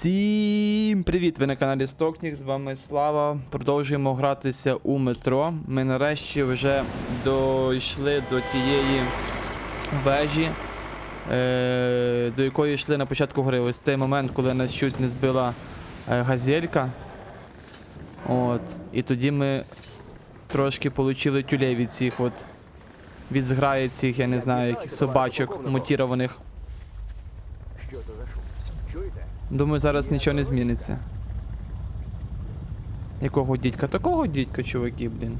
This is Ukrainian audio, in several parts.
Всім привіт! Ви на каналі Стокнік, з вами Слава. Продовжуємо гратися у метро. Ми нарешті вже дійшли до тієї вежі, е- до якої йшли на початку гри. Ось той момент, коли нас чуть не збила е, газелька. От. І тоді ми трошки отримали тюлей від цих от. Від зграї цих, я не знаю, яких собачок мутірованих. Що то за шум? Чуєте? Думаю, зараз нічого не зміниться. Якого дідька? Такого дідька, чуваки, блін.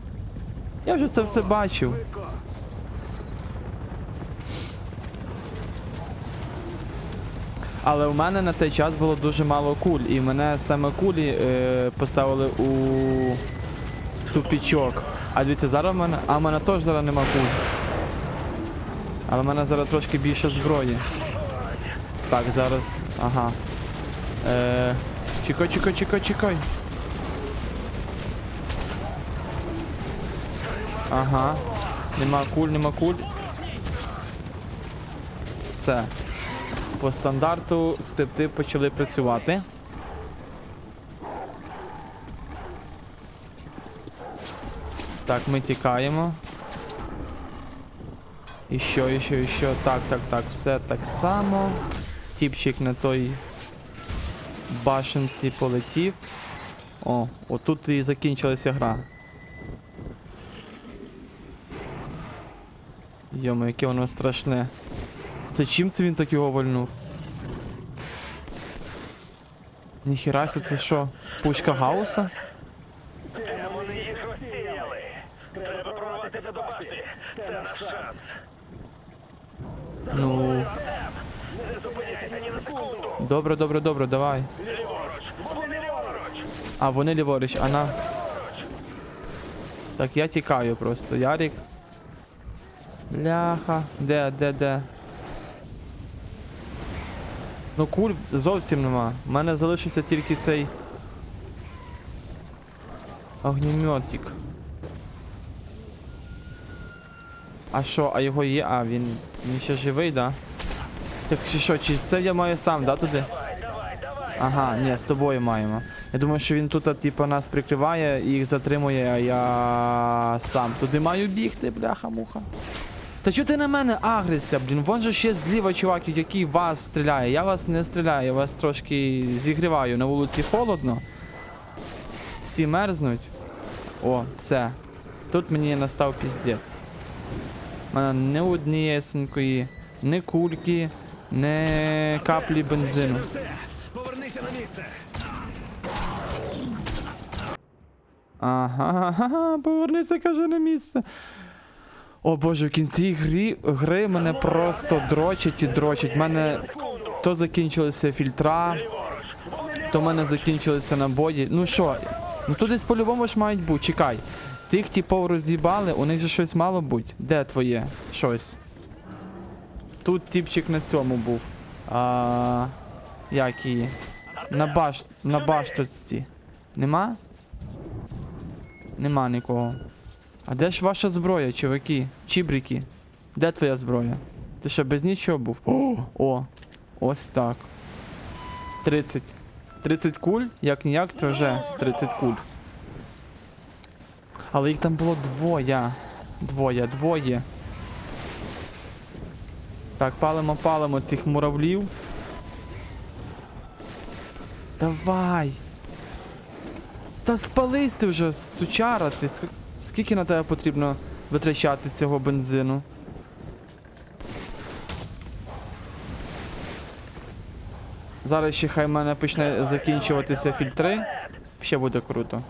Я вже це все бачив. Але у мене на той час було дуже мало куль, і мене саме кулі е, поставили у ступічок. А дивіться, зараз в мене. А в мене теж зараз нема куль. Але в мене зараз трошки більше зброї. Так, зараз. Ага. Е, чекай, чекай, чекай, чекай. Ага. Нема куль, нема куль. Все. По стандарту скрипти почали працювати. Так, ми тікаємо. І що, і що, і що. Так, так, так, все так само. Тіпчик на той башенці полетів. О, отут і закінчилася гра. Йомо, яке воно страшне. Це чим це він так його вальнув? Ніхерася, це що? Пушка Гауса? Демони їх розсіяли. Треба прорватися до. Це наш шанс. Ну. Добре, добре, добре, давай. Вони ліворуч. А, вони ліворуч, а на. Так, я тікаю просто, Ярік. Бляха. Де, де, де? Ну куль зовсім нема. У мене залишився тільки цей. Огнеметик. А що, а його є? А, він. Він ще живий, да? Так чи що, чи це я маю сам, да, туди? Ага, ні, з тобою маємо. Я думаю, що він тут, типу, нас прикриває і їх затримує, а я сам туди маю бігти, бляха-муха. Та чого ти на мене агришся, блін? Вон же ще зліва чувак, який вас стріляє. Я вас не стріляю, я вас трошки зігріваю. На вулиці холодно. Всі мерзнуть. О, все. Тут мені настав піздець. У мене ні однієсенької, ні кульки, ні каплі бензину. Повернися на місце! Ага, повернися, каже на місце. О боже, в кінці грі, гри мене просто дрочать і дрочать. Мене то закінчилися фільтра, то в мене закінчилися набої. Ну що, ну тут десь по-любому ж мають бути. Чекай. Тих типов роз'їбали, у них же щось мало бути. Де твоє? Щось. Тут типчик на цьому був. А, як її? На баш... на башточці. Нема? Нема нікого. А де ж ваша зброя, чуваки? Чібрики? Де твоя зброя? Ти що, без нічого був? О, о, ось так. 30. 30 куль, як ніяк, це вже 30 куль. Але їх там було двоє. Двоє, двоє. Так, палимо, палимо цих муравлів. Давай. Та спались ти вже, сучара, ти ск- скільки на тебе потрібно витрачати цього бензину? Зараз ще хай в мене почне закінчуватися фільтри. Ще буде круто.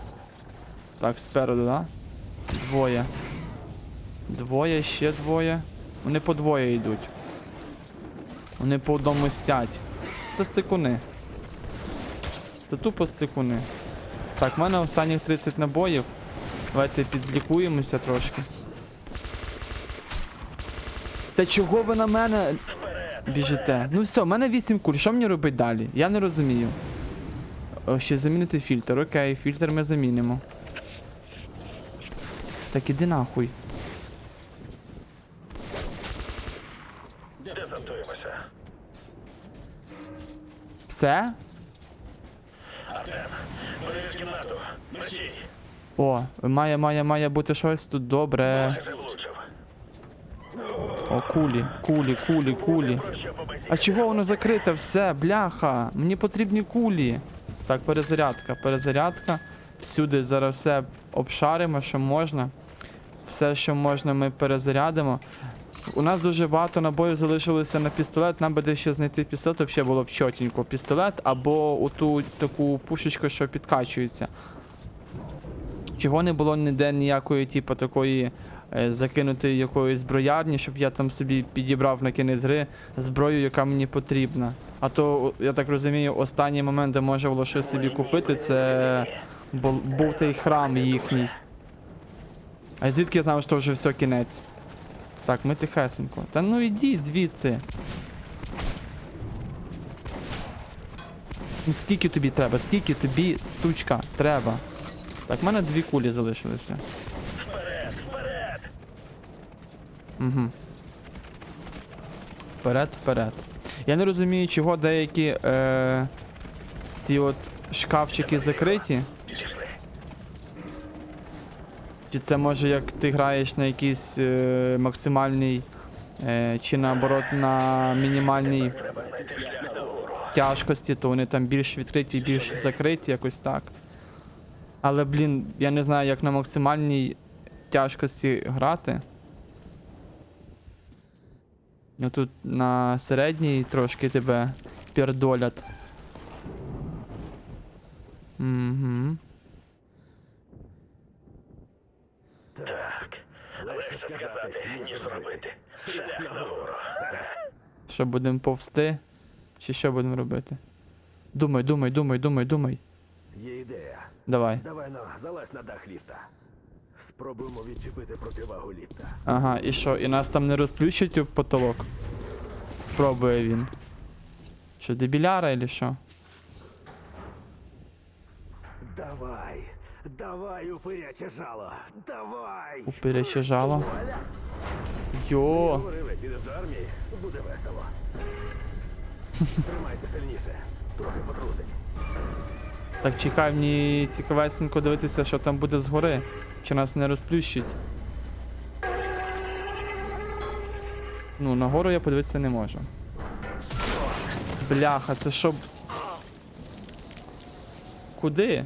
Так, спереду, да? Двоє. Двоє, ще двоє. Вони по двоє йдуть. Вони по одному стять. Та стикуни. Та тупо стикуни. Так, в мене останніх 30 набоїв. Давайте підлікуємося трошки. Та чого ви на мене біжите? Ну все, в мене 8 куль. Що мені робити далі? Я не розумію. О, ще замінити фільтр. Окей, фільтр ми замінимо. Так іди нахуй. Все? О, має, має, має бути щось тут добре. О, кулі, кулі, кулі, кулі. А чого воно закрите все? Бляха! Мені потрібні кулі. Так, перезарядка, перезарядка. Всюди зараз все обшаримо, що можна. Все, що можна, ми перезарядимо. У нас дуже багато набоїв залишилося на пістолет. Нам би де ще знайти пістолет, взагалі було б чотенько. Пістолет або оту таку пушечку, що підкачується. Чого не було ніде ніякої, типу, такої е, закинутої якоїсь зброярні, щоб я там собі підібрав на кінець гри зброю, яка мені потрібна. А то, я так розумію, останній момент, де можна було щось собі купити, це бу- був той храм їхній. А звідки я знав, що вже все кінець? Так, ми тихесенько. Та ну ідіть звідси. Ну скільки тобі треба? Скільки тобі, сучка, треба? Так, в мене дві кулі залишилися. Вперед, вперед! Угу. Вперед, вперед. Я не розумію, чого деякі е, ці от шкафчики закриті. Чи це може як ти граєш на якийсь е, максимальній, е, чи наоборот на мінімальній тяжкості, то вони там більш відкриті, більш закриті, якось так. Але, блін, я не знаю, як на максимальній тяжкості грати. Ну тут на середній трошки тебе пердолять. Угу. Так, легше сказати, ніж зробити. Шлях нагору. Що будемо повсти? Чи що будемо робити? Думай, думай, думай, думай, думай. Є ідея. Давай. Давай на, залазь на дах ліфта. Спробуємо відчепити противагу ліфта. Ага, і що? І нас там не розплющить у потолок? Спробує він. Що, дебіляра или що? Давай, давай, упиряче жало. Давай. Упиряче жало. Йо! Підеш до армії, буде весело. Тримайся сильніше. Трохи потрусить. Так чекай, мені цікавесенько дивитися, що там буде згори. Чи нас не розплющить. Ну, нагору я подивитися не можу. Бляха, це що? Куди?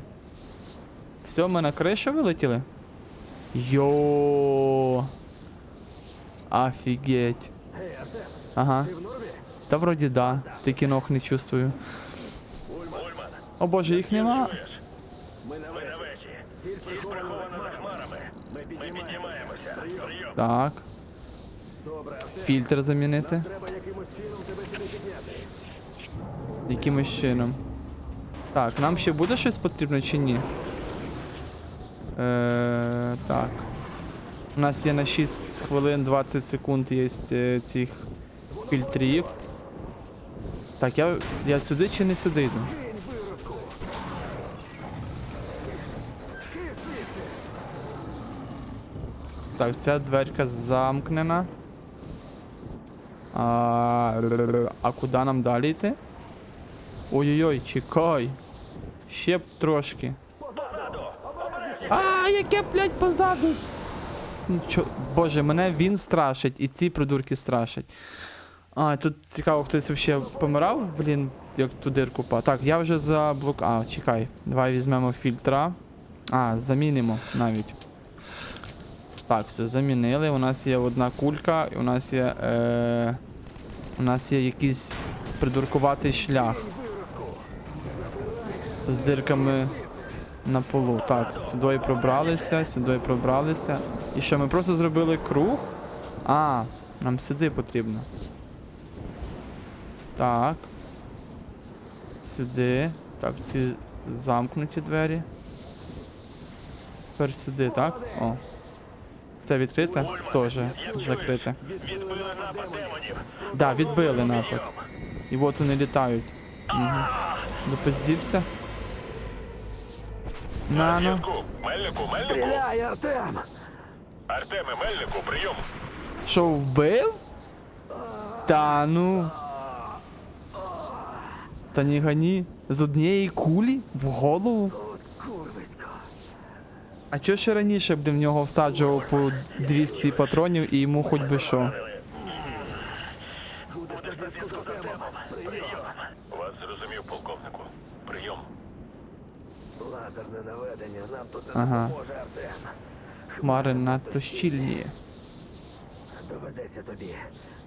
Все, ми на кришу вилетіли? Йо. Офігеть. Ага. Та вроді да. Тільки ног не чувствую. О боже, їх нема. Ми. Так. Фільтр замінити. Якимось чином. Так, нам ще буде щось потрібно чи ні? Е, так. У нас є на 6 хвилин 20 секунд є е, цих фільтрів. Так, я, я сюди чи не сюди йду? Так, ця дверка замкнена. А, а куди нам далі йти? Ой-ой-ой, чекай. Ще б трошки. А, яке, блядь, позаду. Нічо... Боже, мене він страшить, і ці придурки страшать. А, тут цікаво, хтось взагалі помирав, блін, як ту дирку па. Так, я вже заблок. А, чекай. Давай візьмемо фільтра. А, замінимо навіть. Так, все замінили. У нас є одна кулька, і у нас є. Е... У нас є якийсь придуркуватий шлях. З дирками на полу. Так, сюди пробралися, сюди пробралися. І що, ми просто зробили круг? А, нам сюди потрібно. Так. Сюди. Так, ці замкнуті двері. Тепер сюди, так? О. Це відкрите? Теж закрите. Відбили напад демонів. Да, відбили напад. І от вони літають. Угу. Допиздівся. Нано. Мельнику, Мельнику. Стріляй, Артем! Артеме, Мельнику, прийом. Що, вбив? Та ну. Та ні гані. З однієї кулі в голову. А чого ще раніше б в нього всаджував по 200 патронів і йому хоч би що? Будеш на зв'язку з Артемом. Прийом. Вас зрозумів, полковнику. Прийом. Лазерне наведення нам тут не Ага. Хмари надто щільні. Доведеться тобі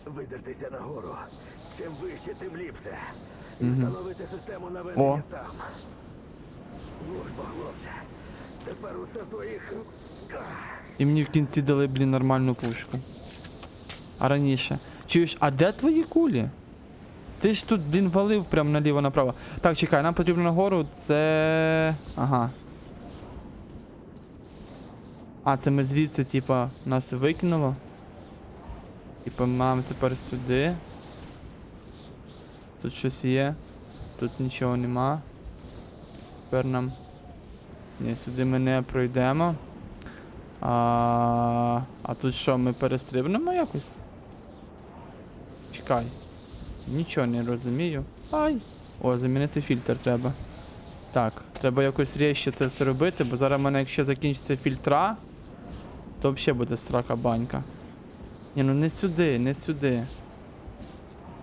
видертися нагору. Чим вище, тим ліпше. І встановити систему наведення там. Ну ж бо, хлопче. Тепер усе твоїх. І мені в кінці дали, блін, нормальну пушку. А раніше. Чуєш, а де твої кулі? Ти ж тут, блін, валив прямо наліво направо. Так, чекай, нам потрібно нагору. Це. Ага. А, це ми звідси, типа, нас викинуло. Типа, маємо тепер сюди. Тут щось є. Тут нічого нема. Тепер нам. Ні, сюди ми не пройдемо. А, а тут що, ми перестрибнемо якось? Чекай. Нічого не розумію. Ай! О, замінити фільтр треба. Так, треба якось ріще це все робити, бо зараз в мене, якщо закінчиться фільтра, то взагалі буде срака банька. Ні, ну не сюди, не сюди.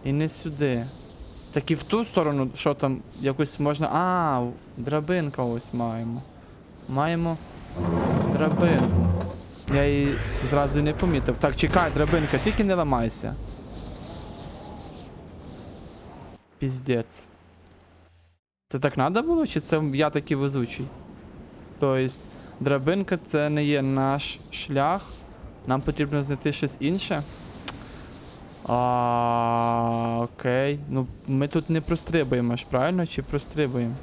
І не сюди. Так і в ту сторону, що там, якось можна. А, драбинка ось маємо. Маємо драбинку. Я її зразу не помітив. Так, чекай, драбинка, тільки не ламайся. Піздець. Це так треба було, чи це я такий везучий? Тобто, драбинка це не є наш шлях. Нам потрібно знайти щось інше. А, окей. Ну, ми тут не прострибуємо ж, правильно? Чи прострибуємо?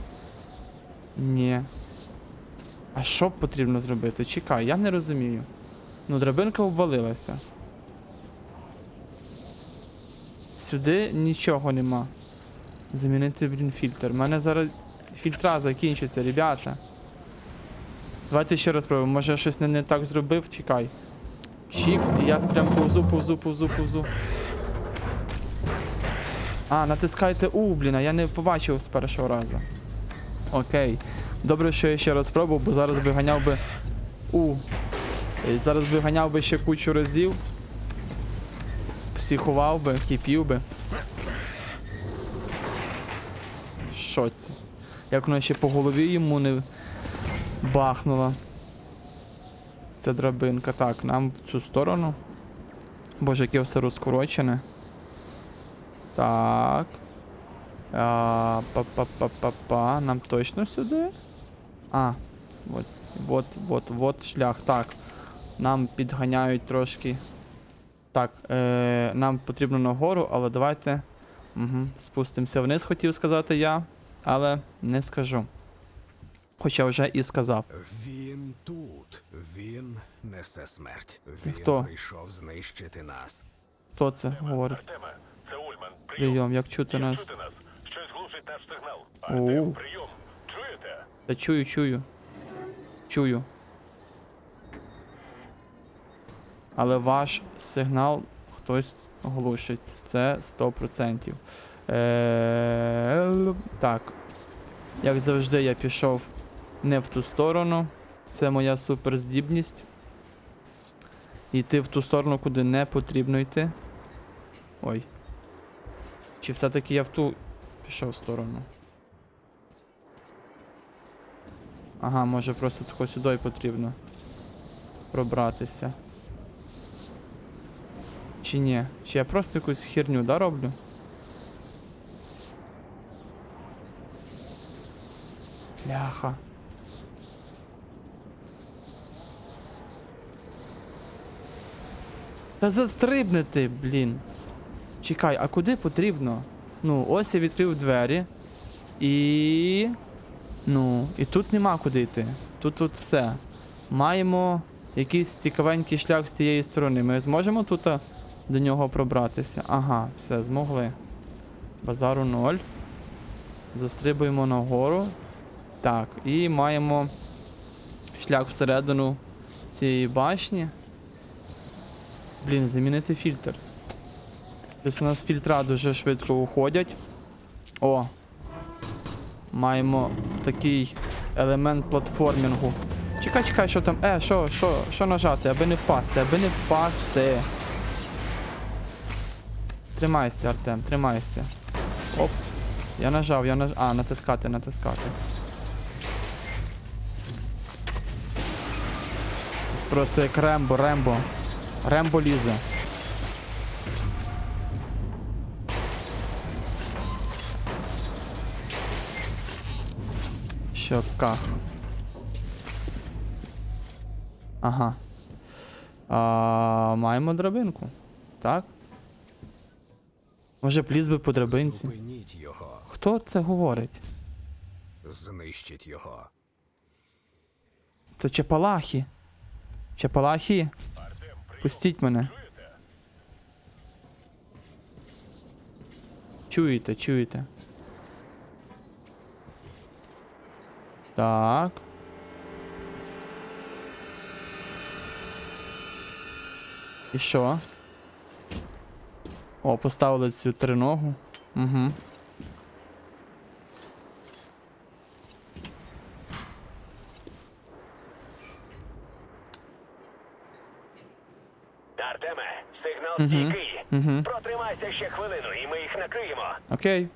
Ні. А що потрібно зробити? Чекай, я не розумію. Ну, драбинка обвалилася. Сюди нічого нема. Замінити, блін, фільтр. У мене зараз фільтра закінчаться, ребята. Давайте ще раз спробуємо. Може я щось не, не так зробив? Чекай. Чікс, і я прям повзу, повзу, повзу, повзу. А, натискайте У, блін, а я не побачив з першого разу. Окей. Добре, що я ще раз спробував, бо зараз би ганяв би. У. Зараз би ганяв би ще кучу разів. Психував би, кипів би. Що це? Як воно ще по голові йому не бахнуло. Це драбинка. Так, нам в цю сторону. Боже, яке все розкорочене. Так. Па-па-па-па-па. Нам точно сюди? А, от, от, от, от шлях. Так. Нам підганяють трошки. Так, е, нам потрібно нагору, але давайте. Угу, спустимося вниз, хотів сказати я, але не скажу. Хоча вже і сказав. Він тут. Він несе смерть. Це Він хто? прийшов знищити нас. Хто це говорить? Артеме, це Ульман. Прийом. Прийом, як чути Як нас? чути нас? Щось глушить наш сигнал. Оу. Артем, прийом. Чуєте? Та чую, чую. Чую. Але ваш сигнал хтось глушить. Це 100%. Е, так. Як завжди, я пішов не в ту сторону. Це моя суперздібність. Йти в ту сторону, куди не потрібно йти. Ой. Чи все-таки я в ту пішов сторону? Ага, може просто тако сюди потрібно пробратися. Чи ні? Чи я просто якусь херню, да, роблю? Ляха. Та застрибнути, блін. Чекай, а куди потрібно? Ну, ось я відкрив двері. І. Ну, і тут нема куди йти. Тут тут все. Маємо якийсь цікавенький шлях з цієї сторони. Ми зможемо тут до нього пробратися. Ага, все, змогли. Базару 0. Застрибуємо нагору. Так, і маємо шлях всередину цієї башні. Блін, замінити фільтр. Тобто у нас фільтра дуже швидко уходять. О, Маємо такий елемент платформінгу. Чекай, чекай, що там. Е, що, що, що нажати, аби не впасти, аби не впасти. Тримайся, Артем, тримайся. Оп. Я нажав, я нажав. А, натискати, натискати. Просто як Рембо, Рембо. Рембо лізе. Щоках. Ага. А, маємо драбинку. Так? Може, пліз би по драбинці? Зупиніть його. Хто це говорить? Знищіть його. Це Чапалахі. Чапалахі. Пустіть мене. Чуєте, чуєте. Так. І що? О, поставили цю триногу. Угу. Артеме, стійкий. Мгм. Протримайся ще хвилину, і ми їх накриємо. Окей.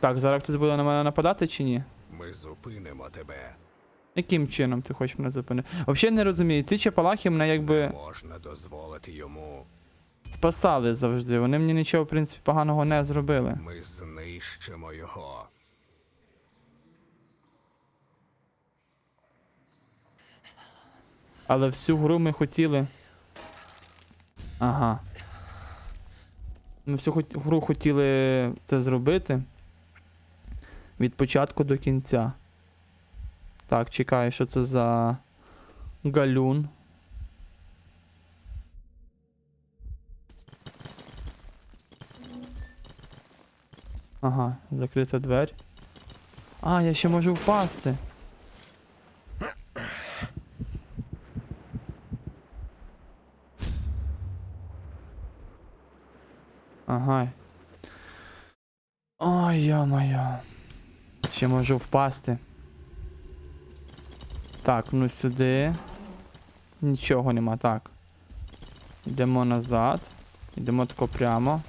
Так, зараз хтось буде на мене нападати чи ні? Ми зупинимо тебе. Яким чином ти хочеш мене зупинити? Взагалі не розумію, ці чапалахи мене якби Можна дозволити йому. спасали завжди. Вони мені нічого, в принципі, поганого не зробили. Ми знищимо його. Але всю гру ми хотіли. Ага. Ми всю гру хотіли це зробити. Від початку до кінця. Так, чекаю, що це за галюн. Ага, закрита дверь. А, я ще можу впасти. Ага. Ой, я-моя. Ще можу впасти. Так, ну сюди. Нічого нема, так. Йдемо назад. Йдемо тако прямо.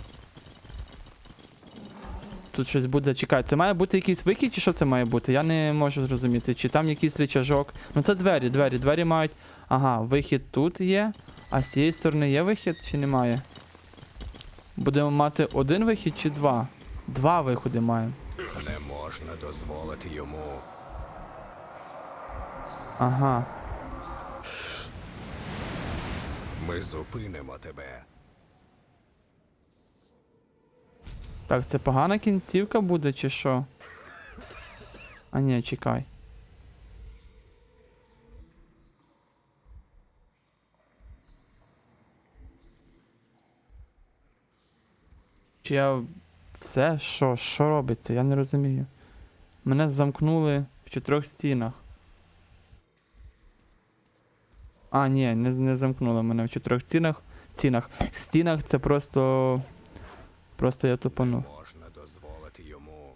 Тут щось буде. Чекай, це має бути якийсь вихід, чи що це має бути? Я не можу зрозуміти. Чи там якийсь рычажок. Ну це двері, двері. Двері мають. Ага, вихід тут є. А з цієї сторони є вихід чи немає? Будемо мати один вихід чи два? Два виходи маємо. Не можна дозволити йому. Ага. Ми зупинимо тебе. Так, це погана кінцівка буде, чи що? А ні, чекай. Чи я. Все? Що? Що робиться? Я не розумію. Мене замкнули в чотирьох стінах. А, ні, не, не замкнули мене в чотирьох стінах. Цінах. Стінах це просто. Просто я тупанув. Можна дозволити йому.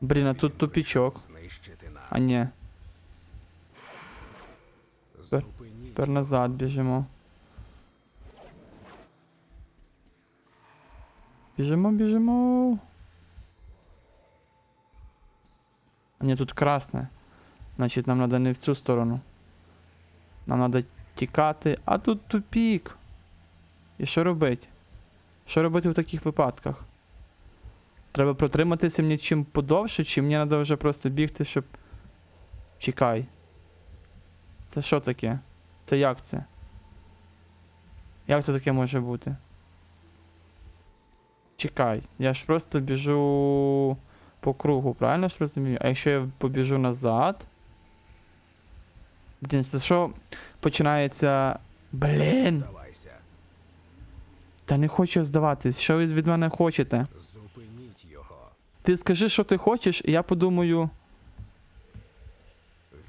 Блін, а тут тупічок. А ні, тепер назад біжимо. Біжимо, біжимо. А ні, тут красне. Значить, нам треба не в цю сторону. Нам треба тікати, а тут тупік. І що робити? Що робити в таких випадках? Треба протриматися мені чим подовше, чи мені треба вже просто бігти, щоб. Чекай. Це що таке? Це як це? Як це таке може бути? Чекай, я ж просто біжу по кругу, правильно ж розумію? А якщо я побіжу назад. Блін, це що починається. Блін! Та не хочу здаватись. Що ви від мене хочете? Зупиніть його. Ти скажи, що ти хочеш, і я подумаю,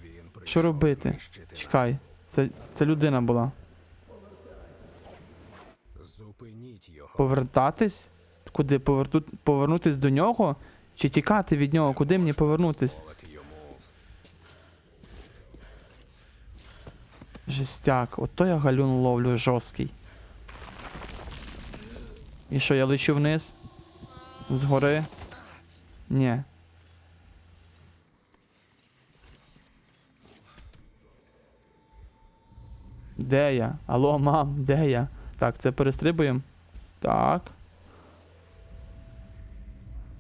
Він що робити. Чекай, це, це людина була. Зупиніть його. Повертатись? Куди поверну... повернутись до нього? Чи тікати від нього? Куди мені повернутись? Жестяк, ото я галюн ловлю жорсткий. І що, я лечу вниз? Згори? Ні. Де я? Алло, мам, де я? Так, це перестрибуємо. Так.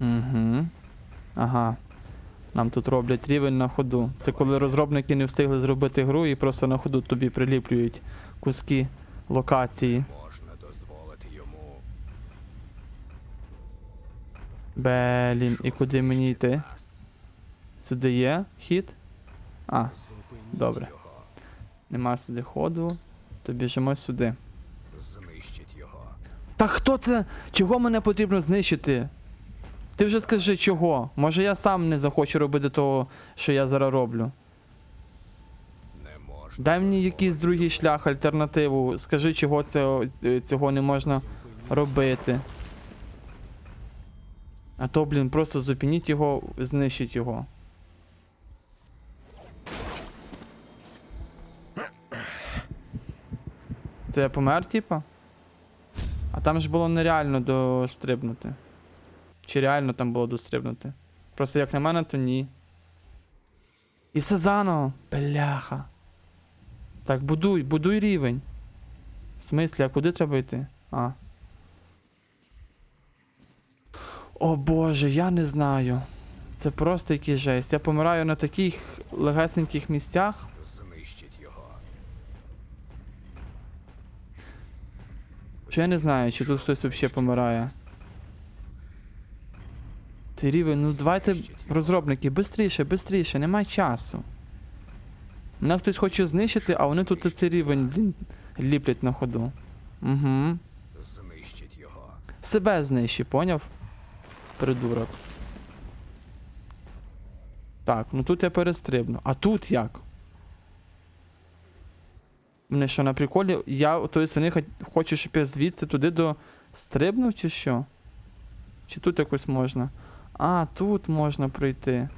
Угу. Ага. Нам тут роблять рівень на ходу. Це коли розробники не встигли зробити гру і просто на ходу тобі приліплюють куски локації. можна дозволити йому Блін, і куди мені йти? Сюди є хід? А, Добре. нема сюди ходу. То біжимо сюди. знищить його. Та хто це? Чого мене потрібно знищити? Ти вже скажи чого. Може я сам не захочу робити того, що я зараз роблю. Дай мені якийсь другий шлях, альтернативу. Скажи, чого це, е, цього не можна робити. А то, блін, просто зупиніть його, знищіть його. Це я помер, типа? А там ж було нереально дострибнути. Чи реально там було дострибнути? Просто як на мене, то ні. І все заново. Бляха. Так, будуй, будуй рівень. В смислі, а куди треба йти? А. О боже, я не знаю. Це просто якийсь жесть. Я помираю на таких легесеньких місцях. знищить його. Що я не знаю, чи тут хтось взагалі помирає. Цей рівень, ну давайте, розробники, бистріше, бистріше, немає часу. Мене хтось хоче знищити, а вони тут цей рівень ліплять на ходу. Угу. Знищить його. Себе знищи, поняв? Придурок. Так, ну тут я перестрибну. А тут як? Мене що на приколі? Я тої свини хочу, щоб я звідси туди до стрибнув, чи що? Чи тут якось можна? А, тут можна пройти.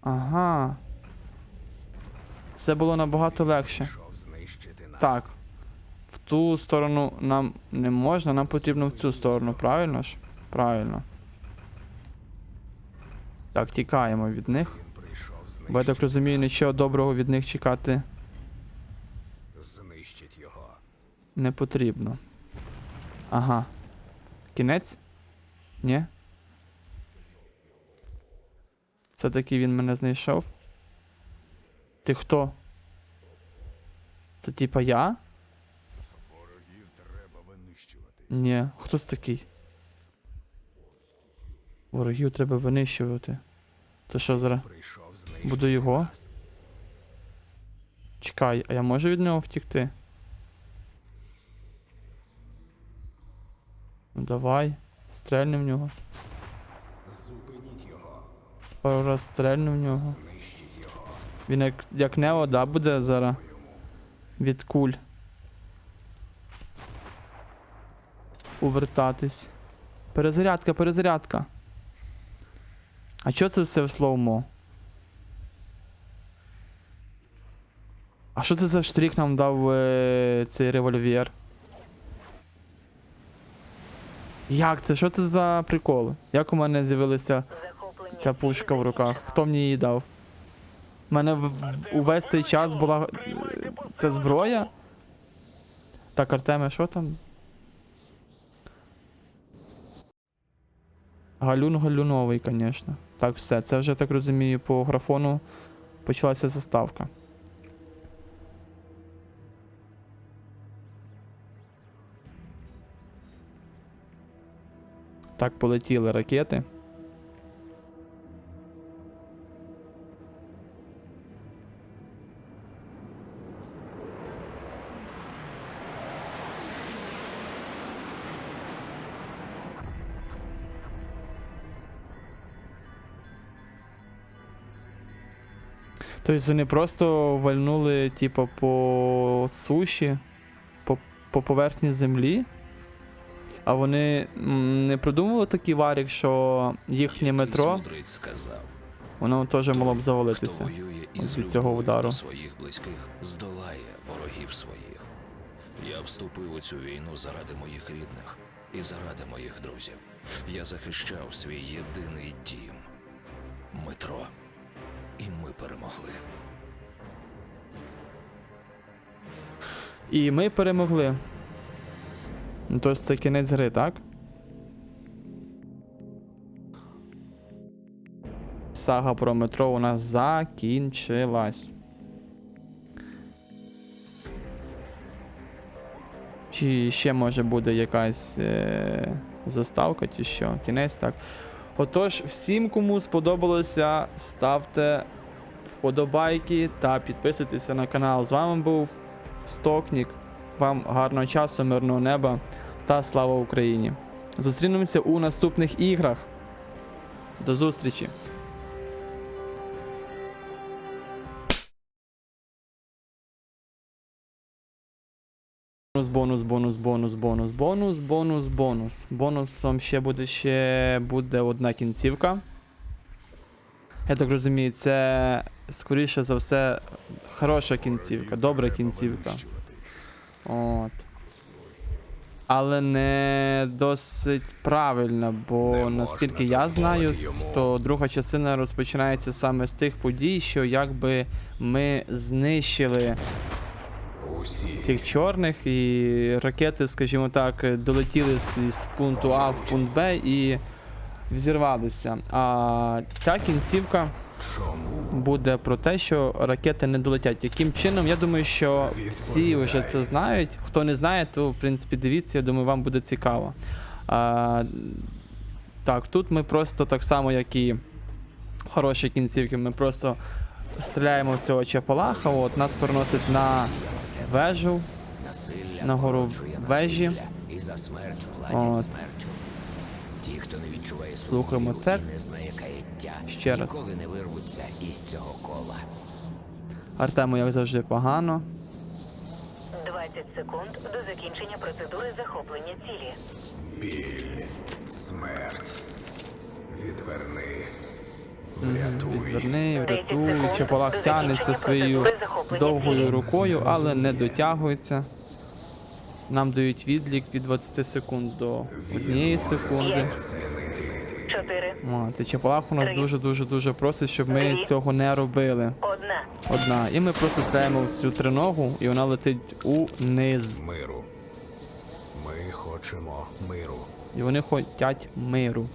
Ага. Це було набагато легше. Так. В ту сторону нам не можна, нам потрібно в цю сторону, правильно ж? Правильно. Так, тікаємо від них. Бо я так розумію, нічого доброго від них чекати Знищить його. не потрібно. Ага. Кінець? Ні? Все-таки він мене знайшов. Ти хто? Це типа я? Ворогів треба винищувати. Ні, хто це такий? Ворогів треба винищувати. То що зараз? Буду його? Чекай, а я можу від нього втікти? Ну давай, стрельни в нього. Зупиніть його. Пару раз стрельну в нього. Він як, як Нео, да, буде зараз від куль. Увертатись. Перезарядка, перезарядка. А що це все в слоумо? А що це за штрих нам дав е, цей револьвер? Як це? Що це за прикол? Як у мене з'явилася ця пушка в руках? Хто мені її дав? У мене в- увесь цей час була е, ця зброя. Так, Артеме, що там? Галюн галюновий, звісно. Так, все. Це вже так розумію, по графону почалася заставка. Так, полетіли ракети. Тобто вони просто вальнули, типу, по суші, по, по поверхні землі. А вони не продумували такий варік, що їхнє метро, сказав, воно теж могло б завалитися. від цього удару. своїх близьких, здолає ворогів своїх. Я вступив у цю війну заради моїх рідних і заради моїх друзів. Я захищав свій єдиний дім метро. І ми перемогли. І ми перемогли. Ну тож це кінець гри, так? Сага про метро у нас закінчилась. Чи ще може буде якась е- заставка, чи що? Кінець так. Отож, всім, кому сподобалося, ставте вподобайки та підписуйтеся на канал. З вами був Стокнік. Вам гарного часу, мирного неба та слава Україні. Зустрінемося у наступних іграх. До зустрічі! Бонус, бонус, бонус, бонус, бонус, бонус, бонус. Бонусом ще буде ще буде одна кінцівка. Я так розумію, це скоріше за все хороша кінцівка, добра кінцівка. От. Але не досить правильна, бо Не наскільки я знаю, йому. то друга частина розпочинається саме з тих подій, що якби ми знищили Усі цих чорних, і ракети, скажімо так, долетіли з, з пункту А в пункт Б і взірвалися. А ця кінцівка буде про те, що ракети не долетять. Яким чином? Я думаю, що всі вже це знають. Хто не знає, то в принципі дивіться, я думаю, вам буде цікаво. А, так, тут ми просто так само, як і хороші кінцівки, ми просто стріляємо в цього чапалаха, от нас переносить на вежу, на гору вежі. І за смерть От. Ті, хто не відчуває Слухаємо текст. і не знає каяття, Ще раз. ніколи не вирвуться із цього кола. Артему, як завжди, погано. 20 секунд до закінчення процедури захоплення цілі. біль, смерть. Відверни. Відверни, врятуй, 10 секунд тягнеться своєю довгою рукою, але не дотягується. Нам дають відлік від 20 секунд до однієї секунди. 4, От, і чапалах у нас дуже-дуже дуже просить, щоб ми Дві. цього не робили. 1. Одна. І ми просто стріляємо в цю триногу, і вона летить униз. Миру. Ми хочемо миру. І вони хочуть миру.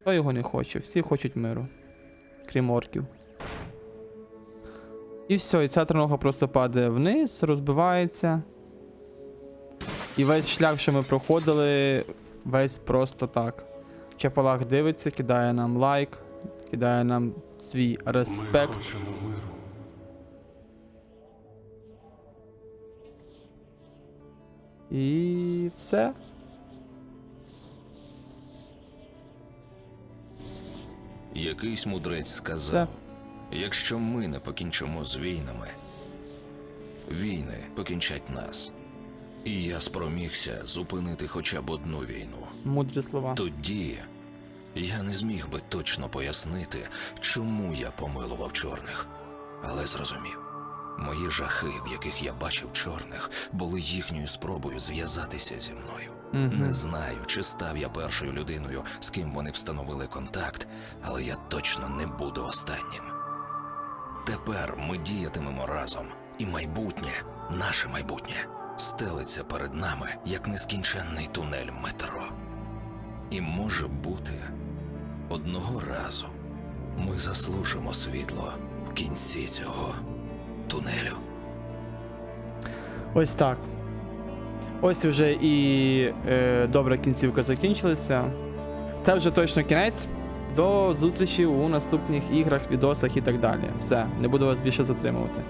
Хто його не хоче? Всі хочуть миру. Крім орків. І все, і ця тринога просто падає вниз, розбивається. І весь шлях, що ми проходили, весь просто так. Чапалах дивиться, кидає нам лайк, кидає нам свій респект. І все. Якийсь мудрець сказав: якщо ми не покінчимо з війнами, війни покінчать нас. І я спромігся зупинити хоча б одну війну. Мудрі слова. Тоді я не зміг би точно пояснити, чому я помилував чорних, але зрозумів. Мої жахи, в яких я бачив чорних, були їхньою спробою зв'язатися зі мною. Мгм. Не знаю, чи став я першою людиною, з ким вони встановили контакт, але я точно не буду останнім. Тепер ми діятимемо разом, і майбутнє, наше майбутнє, стелиться перед нами як нескінченний тунель метро. І може бути, одного разу ми заслужимо світло в кінці цього тунелю. Ось так. Ось вже і е, добра кінцівка закінчилася. Це вже точно кінець. До зустрічі у наступних іграх, відосах і так далі. Все, не буду вас більше затримувати.